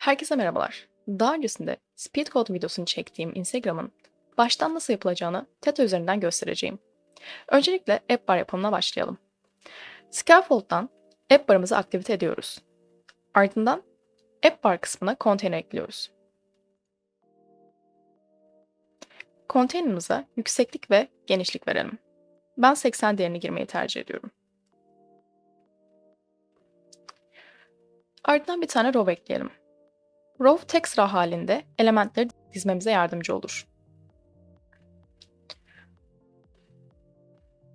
Herkese merhabalar. Daha öncesinde Speed Code videosunu çektiğim Instagram'ın baştan nasıl yapılacağını Teta üzerinden göstereceğim. Öncelikle app bar yapımına başlayalım. Scaffold'dan app barımızı aktivite ediyoruz. Ardından app bar kısmına konteyner ekliyoruz. Konteynerimize yükseklik ve genişlik verelim. Ben 80 değerini girmeyi tercih ediyorum. Ardından bir tane row ekleyelim. Row tek sıra halinde elementleri dizmemize yardımcı olur.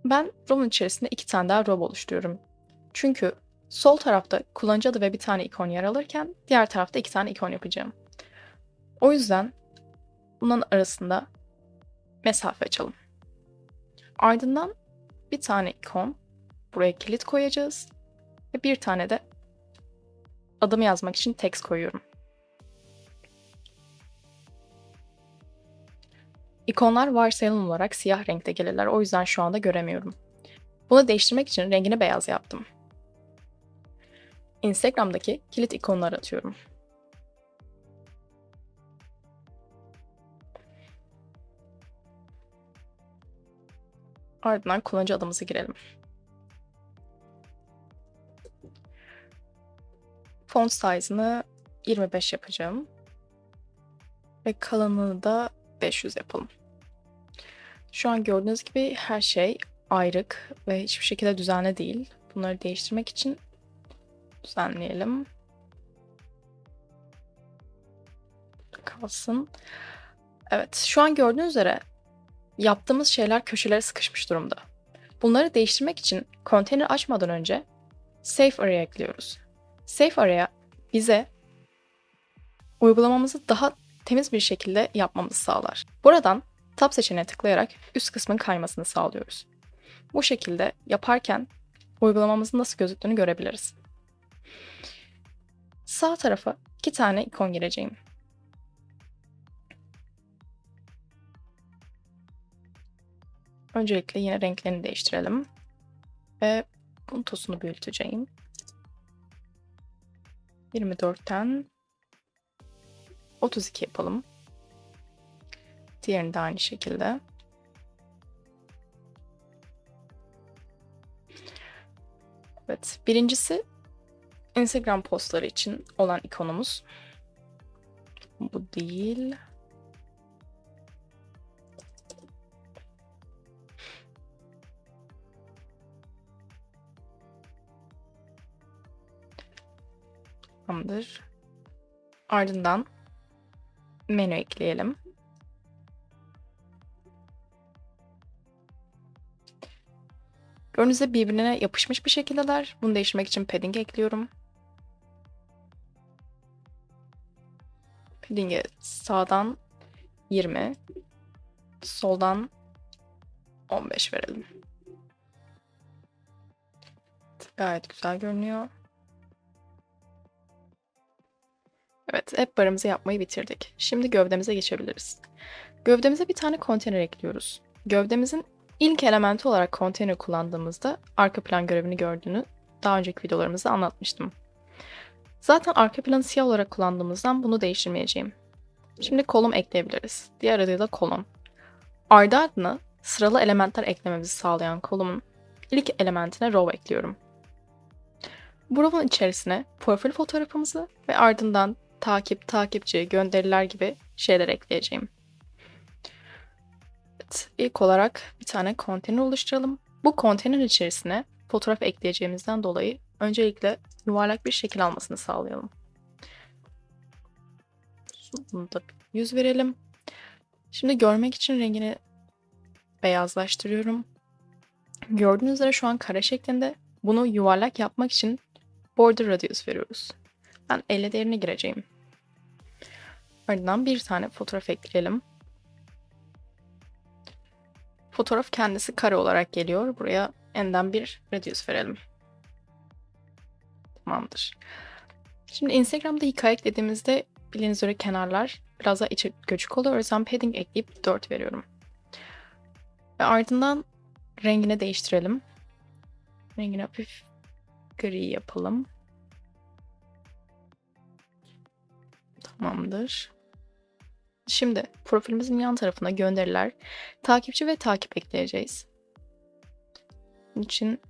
Ben row'un içerisinde iki tane daha row oluşturuyorum. Çünkü sol tarafta kullanıcı adı ve bir tane ikon yer alırken diğer tarafta iki tane ikon yapacağım. O yüzden bunların arasında mesafe açalım. Ardından bir tane ikon, buraya kilit koyacağız ve bir tane de adımı yazmak için text koyuyorum. İkonlar varsayılan olarak siyah renkte gelirler. O yüzden şu anda göremiyorum. Bunu değiştirmek için rengini beyaz yaptım. Instagram'daki kilit ikonları atıyorum. Ardından kullanıcı adımızı girelim. Font size'ını 25 yapacağım. Ve kalınlığını da 500 yapalım. Şu an gördüğünüz gibi her şey ayrık ve hiçbir şekilde düzenli değil. Bunları değiştirmek için düzenleyelim. Kalsın. Evet, şu an gördüğünüz üzere yaptığımız şeyler köşelere sıkışmış durumda. Bunları değiştirmek için konteyner açmadan önce Safe Array ekliyoruz. Safe Array'a bize uygulamamızı daha temiz bir şekilde yapmamızı sağlar. Buradan Tab seçeneğine tıklayarak üst kısmın kaymasını sağlıyoruz. Bu şekilde yaparken uygulamamızın nasıl gözüktüğünü görebiliriz. Sağ tarafa iki tane ikon gireceğim. Öncelikle yine renklerini değiştirelim. Ve puntosunu büyüteceğim. 24'ten 32 yapalım. Diğerini de aynı şekilde. Evet, birincisi Instagram postları için olan ikonumuz. Bu değil. Tamamdır. Ardından menü ekleyelim. Gördüğünüz birbirine yapışmış bir şekildeler. Bunu değiştirmek için padding ekliyorum. Padding'e sağdan 20, soldan 15 verelim. Gayet güzel görünüyor. Evet, app barımızı yapmayı bitirdik. Şimdi gövdemize geçebiliriz. Gövdemize bir tane konteyner ekliyoruz. Gövdemizin İlk elementi olarak konteyner kullandığımızda arka plan görevini gördüğünü daha önceki videolarımızda anlatmıştım. Zaten arka planı siyah olarak kullandığımızdan bunu değiştirmeyeceğim. Şimdi kolum ekleyebiliriz. Diğer adıyla kolon. Ardı ardına sıralı elementler eklememizi sağlayan kolumun ilk elementine row ekliyorum. Bu row'un içerisine profil fotoğrafımızı ve ardından takip, takipçi, gönderiler gibi şeyler ekleyeceğim. Evet, ilk olarak bir tane konteyner oluşturalım. Bu konteyner içerisine fotoğraf ekleyeceğimizden dolayı öncelikle yuvarlak bir şekil almasını sağlayalım. Bunu da yüz verelim. Şimdi görmek için rengini beyazlaştırıyorum. Gördüğünüz üzere şu an kare şeklinde. Bunu yuvarlak yapmak için border radius veriyoruz. Ben 50 değerine gireceğim. Ardından bir tane fotoğraf ekleyelim. Fotoğraf kendisi kare olarak geliyor. Buraya enden bir radius verelim. Tamamdır. Şimdi Instagram'da hikaye eklediğimizde bildiğiniz üzere kenarlar biraz daha içi göçük oluyor. O yüzden padding ekleyip 4 veriyorum. Ve ardından rengini değiştirelim. Rengini hafif gri yapalım. Tamamdır. Şimdi profilimizin yan tarafına gönderiler, takipçi ve takip ekleyeceğiz. Bunun için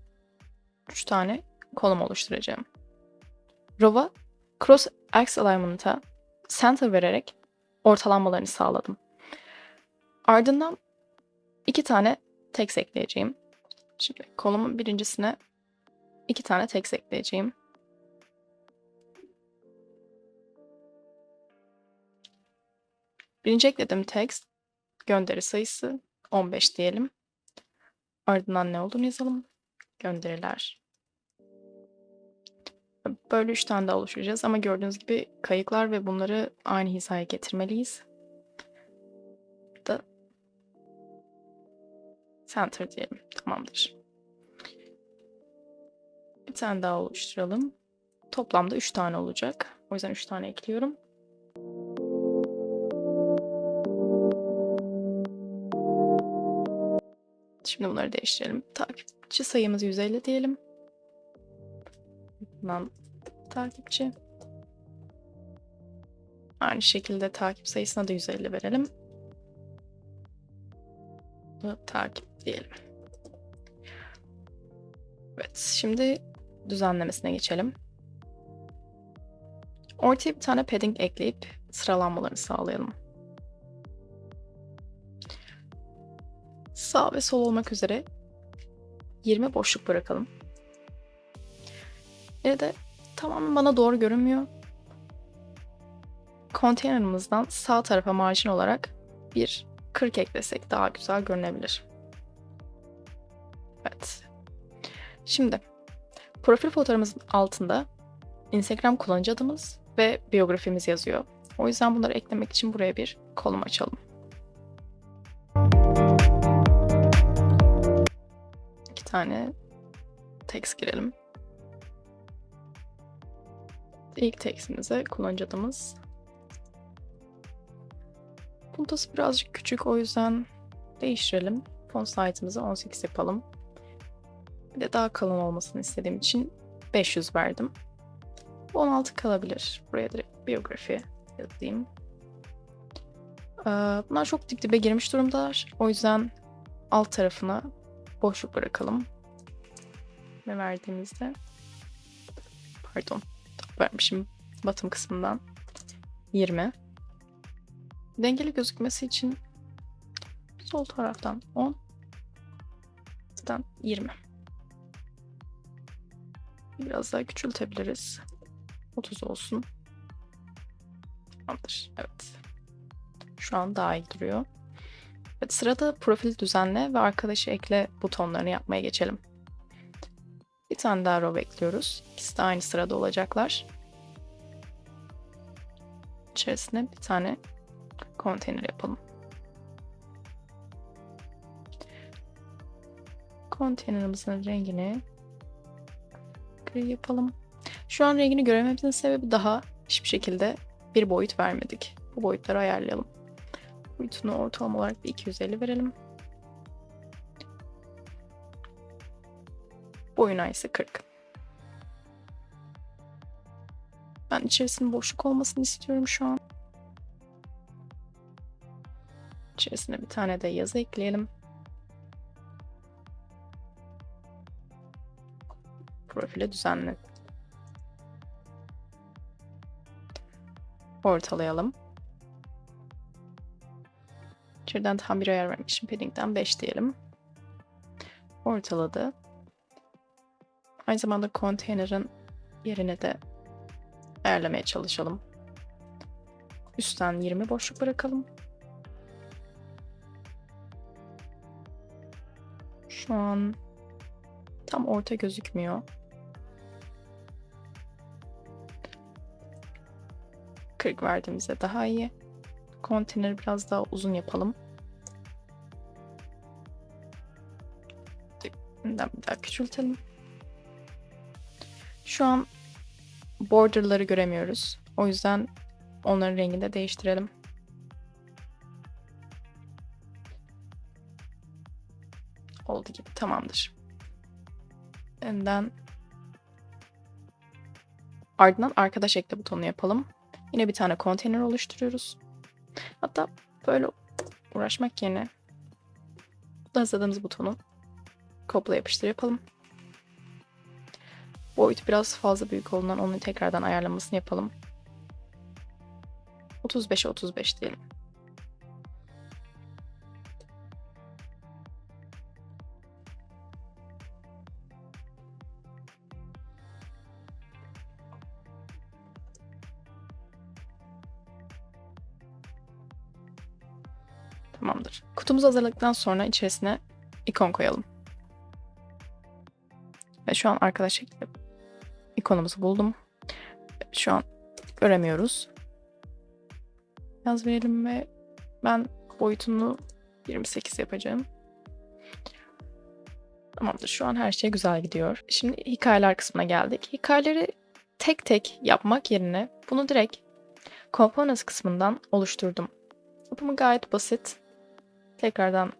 3 tane kolum oluşturacağım. Row'a cross axis alignment'a center vererek ortalanmalarını sağladım. Ardından iki tane text ekleyeceğim. Şimdi kolumun birincisine iki tane text ekleyeceğim. Birinci eklediğim text gönderi sayısı 15 diyelim. Ardından ne olduğunu yazalım. Gönderiler. Böyle üç tane daha oluşturacağız ama gördüğünüz gibi kayıklar ve bunları aynı hizaya getirmeliyiz. Da center diyelim. Tamamdır. Bir tane daha oluşturalım. Toplamda üç tane olacak. O yüzden üç tane ekliyorum. Şimdi bunları değiştirelim. Takipçi sayımızı 150 diyelim. Bundan takipçi. Aynı şekilde takip sayısına da 150 verelim. Bu takip diyelim. Evet, şimdi düzenlemesine geçelim. Ortaya bir tane padding ekleyip sıralanmalarını sağlayalım. Sağ ve sol olmak üzere 20 boşluk bırakalım. Yine de tamamen bana doğru görünmüyor. Konteynerimizden sağ tarafa marjin olarak bir 40 eklesek daha güzel görünebilir. Evet. Şimdi profil fotoğrafımızın altında Instagram kullanıcı adımız ve biyografimiz yazıyor. O yüzden bunları eklemek için buraya bir kolum açalım. Tane text girelim. İlk textimize kullanıcı adımız. Puntası birazcık küçük o yüzden değiştirelim. Font size'ımızı 18 yapalım. Bir de daha kalın olmasını istediğim için 500 verdim. Bu 16 kalabilir. Buraya direkt biyografi yazayım. Ee, bunlar çok dip dibe girmiş durumdalar. O yüzden alt tarafına boşluk bırakalım. Ve verdiğimizde pardon vermişim batım kısmından 20. Dengeli gözükmesi için sol taraftan 10 Buradan 20. Biraz daha küçültebiliriz. 30 olsun. Tamamdır. Evet. Şu an daha iyi duruyor. Sırada profil düzenle ve arkadaşı ekle butonlarını yapmaya geçelim. Bir tane daha row ekliyoruz. İkisi de aynı sırada olacaklar. İçerisine bir tane konteyner yapalım. Konteynerimizin rengini gri yapalım. Şu an rengini görememizin sebebi daha hiçbir şekilde bir boyut vermedik. Bu boyutları ayarlayalım. Boyutunu ortalama olarak bir 250 verelim. Boyuna ise 40. Ben içerisinde boşluk olmasını istiyorum şu an. İçerisine bir tane de yazı ekleyelim. Profile düzenle. Ortalayalım. İçeriden tam bir ayar vermişim. Padding'den 5 diyelim. Ortaladı. Aynı zamanda konteynerin yerine de ayarlamaya çalışalım. Üstten 20 boşluk bırakalım. Şu an tam orta gözükmüyor. Kırk verdiğimizde daha iyi. Konteyneri biraz daha uzun yapalım. Bundan bir daha küçültelim. Şu an borderları göremiyoruz. O yüzden onların rengini de değiştirelim. Oldu gibi tamamdır. Önden ardından arkadaş ekle butonu yapalım. Yine bir tane konteyner oluşturuyoruz. Hatta böyle uğraşmak yerine hazırladığımız butonu kopla yapıştır yapalım. Boyut biraz fazla büyük olduğundan onu tekrardan ayarlamasını yapalım. 35'e 35 diyelim. Kutumuzu hazırladıktan sonra içerisine ikon koyalım. Ve şu an arkadaşlar ikonumuzu buldum. Şu an göremiyoruz. Yaz verelim ve ben boyutunu 28 yapacağım. Tamamdır. Şu an her şey güzel gidiyor. Şimdi hikayeler kısmına geldik. Hikayeleri tek tek yapmak yerine bunu direkt Components kısmından oluşturdum. Yapımı gayet basit. Tekrardan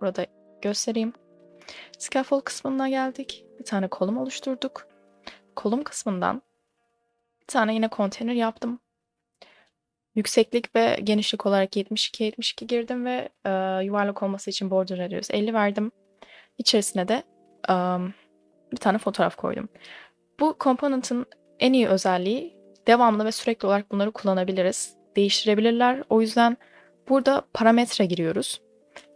burada göstereyim. Scaffold kısmına geldik. Bir tane kolum oluşturduk. Kolum kısmından bir tane yine konteyner yaptım. Yükseklik ve genişlik olarak 72-72 girdim ve e, yuvarlak olması için border radius 50 verdim. İçerisine de e, bir tane fotoğraf koydum. Bu component'ın en iyi özelliği devamlı ve sürekli olarak bunları kullanabiliriz. Değiştirebilirler. O yüzden burada parametre giriyoruz.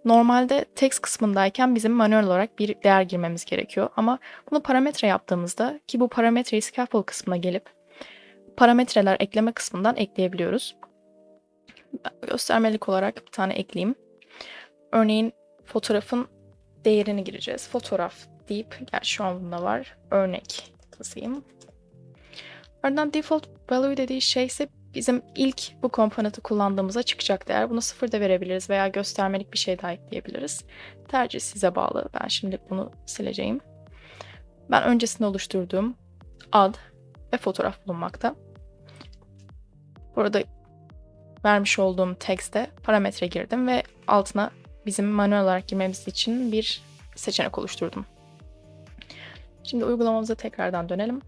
Normalde text kısmındayken bizim manuel olarak bir değer girmemiz gerekiyor. Ama bunu parametre yaptığımızda ki bu parametreyi scaffold kısmına gelip parametreler ekleme kısmından ekleyebiliyoruz. Göstermelik olarak bir tane ekleyeyim. Örneğin fotoğrafın değerini gireceğiz. Fotoğraf deyip, gerçi şu an bunda var. Örnek yazayım. Ardından default value dediği şey ise bizim ilk bu komponenti kullandığımızda çıkacak değer. Bunu sıfır da verebiliriz veya göstermelik bir şey daha ekleyebiliriz. Tercih size bağlı. Ben şimdi bunu sileceğim. Ben öncesinde oluşturduğum ad ve fotoğraf bulunmakta. Burada vermiş olduğum text'e parametre girdim ve altına bizim manuel olarak girmemiz için bir seçenek oluşturdum. Şimdi uygulamamıza tekrardan dönelim.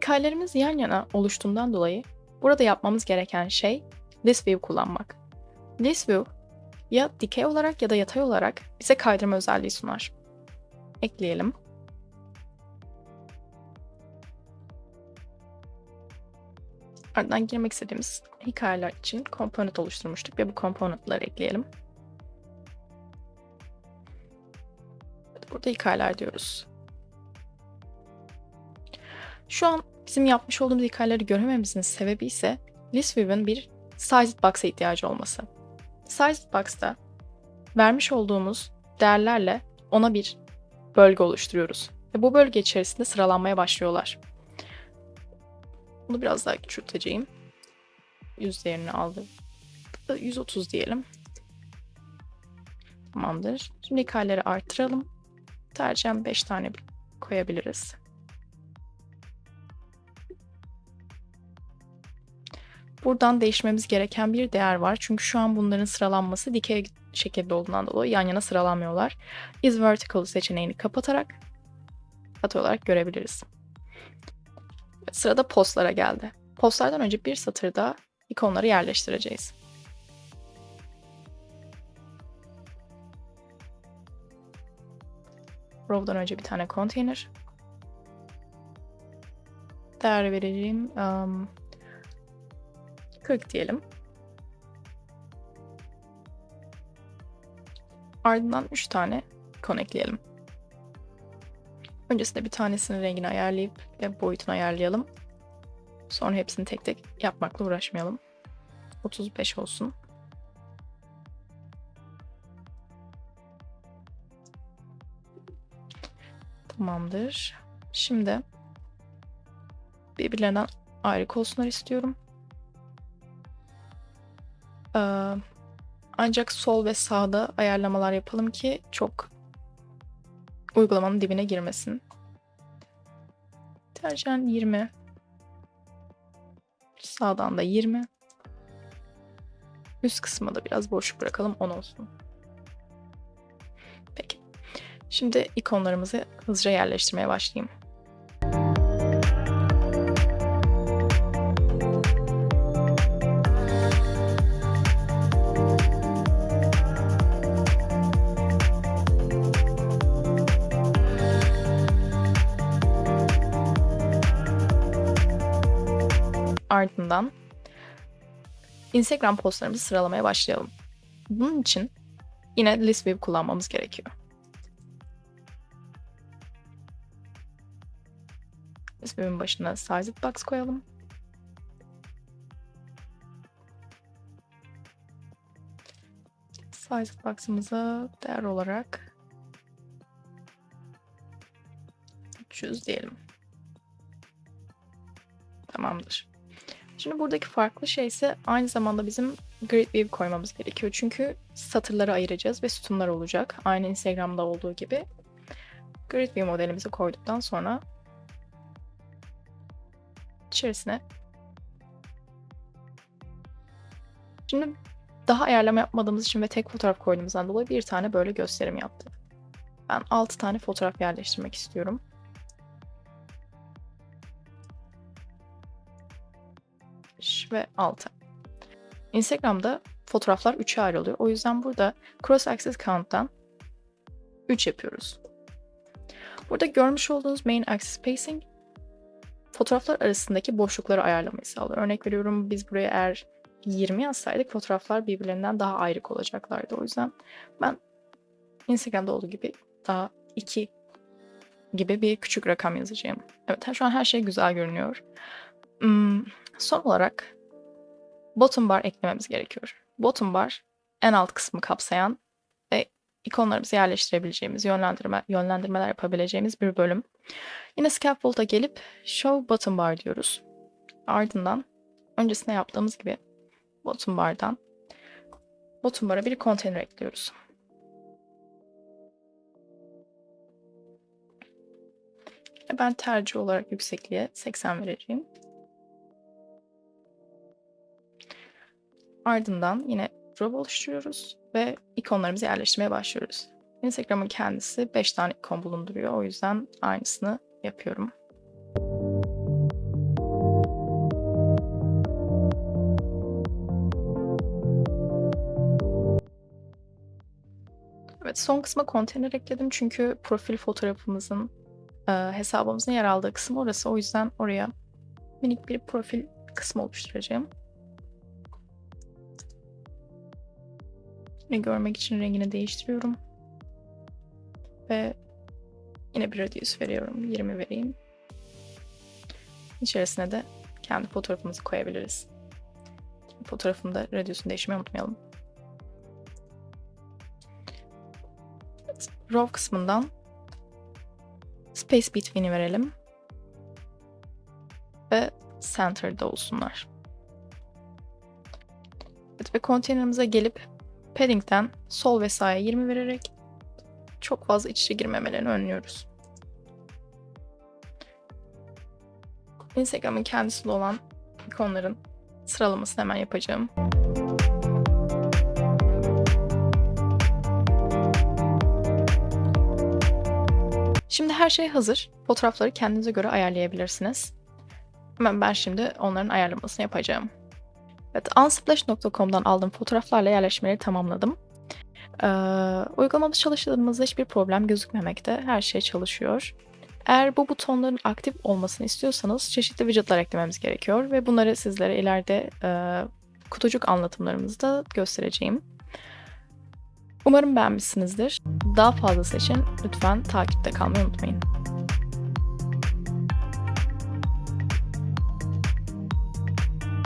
Hikayelerimiz yan yana oluştuğundan dolayı burada yapmamız gereken şey list view kullanmak. List view ya dikey olarak ya da yatay olarak bize kaydırma özelliği sunar. Ekleyelim. Ardından girmek istediğimiz hikayeler için component oluşturmuştuk ve bu componentları ekleyelim. Burada hikayeler diyoruz. Şu an bizim yapmış olduğumuz hikayeleri görememizin sebebi ise ListView'ın bir sized box'a ihtiyacı olması. Sized box'ta vermiş olduğumuz değerlerle ona bir bölge oluşturuyoruz. Ve bu bölge içerisinde sıralanmaya başlıyorlar. Bunu biraz daha küçülteceğim. 100 değerini aldım. 130 diyelim. Tamamdır. Şimdi hikayeleri arttıralım. Tercihen 5 tane koyabiliriz. Buradan değişmemiz gereken bir değer var. Çünkü şu an bunların sıralanması dikey şekilde olduğundan dolayı yan yana sıralanmıyorlar. Is vertical seçeneğini kapatarak katı olarak görebiliriz. Sırada postlara geldi. Postlardan önce bir satırda ikonları yerleştireceğiz. Row'dan önce bir tane container. Değer vereceğim um, 40 diyelim. Ardından 3 tane ikon ekleyelim. Öncesinde bir tanesinin rengini ayarlayıp ve boyutunu ayarlayalım. Sonra hepsini tek tek yapmakla uğraşmayalım. 35 olsun. Tamamdır. Şimdi birbirlerinden ayrı olsunlar istiyorum. Ee, ancak sol ve sağda ayarlamalar yapalım ki çok uygulamanın dibine girmesin. Tercihen 20. Sağdan da 20. Üst kısma da biraz boşluk bırakalım 10 olsun. Peki. Şimdi ikonlarımızı hızlıca yerleştirmeye başlayayım. Ardından Instagram postlarımızı sıralamaya başlayalım. Bunun için yine list view kullanmamız gerekiyor. List view'in başına sized box koyalım. Sized box'ımıza değer olarak 300 diyelim. Tamamdır. Şimdi buradaki farklı şey ise aynı zamanda bizim grid view koymamız gerekiyor. Çünkü satırları ayıracağız ve sütunlar olacak. Aynı Instagram'da olduğu gibi. Grid view modelimizi koyduktan sonra içerisine Şimdi daha ayarlama yapmadığımız için ve tek fotoğraf koyduğumuzdan dolayı bir tane böyle gösterim yaptı. Ben 6 tane fotoğraf yerleştirmek istiyorum. Ve 6. Instagram'da fotoğraflar 3'e ayrılıyor. O yüzden burada cross axis count'tan 3 yapıyoruz. Burada görmüş olduğunuz main axis spacing fotoğraflar arasındaki boşlukları ayarlamayı sağlıyor. Örnek veriyorum biz buraya eğer 20 yazsaydık fotoğraflar birbirlerinden daha ayrık olacaklardı. O yüzden ben Instagram'da olduğu gibi daha 2 gibi bir küçük rakam yazacağım. Evet şu an her şey güzel görünüyor. Hmm, son olarak bottom bar eklememiz gerekiyor. Bottom bar en alt kısmı kapsayan ve ikonlarımızı yerleştirebileceğimiz, yönlendirme, yönlendirmeler yapabileceğimiz bir bölüm. Yine scaffold'a gelip show bottom bar diyoruz. Ardından öncesinde yaptığımız gibi bottom bar'dan bottom bar'a bir konteyner ekliyoruz. Ben tercih olarak yüksekliğe 80 vereceğim. Ardından yine row oluşturuyoruz ve ikonlarımızı yerleştirmeye başlıyoruz. Instagram'ın kendisi 5 tane ikon bulunduruyor. O yüzden aynısını yapıyorum. Evet son kısma konteyner ekledim çünkü profil fotoğrafımızın e, hesabımızın yer aldığı kısım orası. O yüzden oraya minik bir profil kısmı oluşturacağım. Yine görmek için rengini değiştiriyorum. Ve yine bir radius veriyorum. 20 vereyim. İçerisine de kendi fotoğrafımızı koyabiliriz. Fotoğrafında radius'unu değiştirmeyi unutmayalım. Evet, row kısmından space between'i verelim. Ve center'da olsunlar. Evet, ve konteynerimize gelip padding'den sol ve sağa 20 vererek çok fazla iç içe girmemelerini önlüyoruz. Instagram'ın kendisinde olan ikonların sıralamasını hemen yapacağım. Şimdi her şey hazır. Fotoğrafları kendinize göre ayarlayabilirsiniz. Hemen ben şimdi onların ayarlamasını yapacağım. Evet, unsplash.com'dan aldığım fotoğraflarla yerleşmeleri tamamladım. Ee, uygulamamız çalıştığımızda hiçbir problem gözükmemekte. Her şey çalışıyor. Eğer bu butonların aktif olmasını istiyorsanız çeşitli widgetler eklememiz gerekiyor ve bunları sizlere ileride e, kutucuk anlatımlarımızda göstereceğim. Umarım beğenmişsinizdir. Daha fazlası için lütfen takipte kalmayı unutmayın.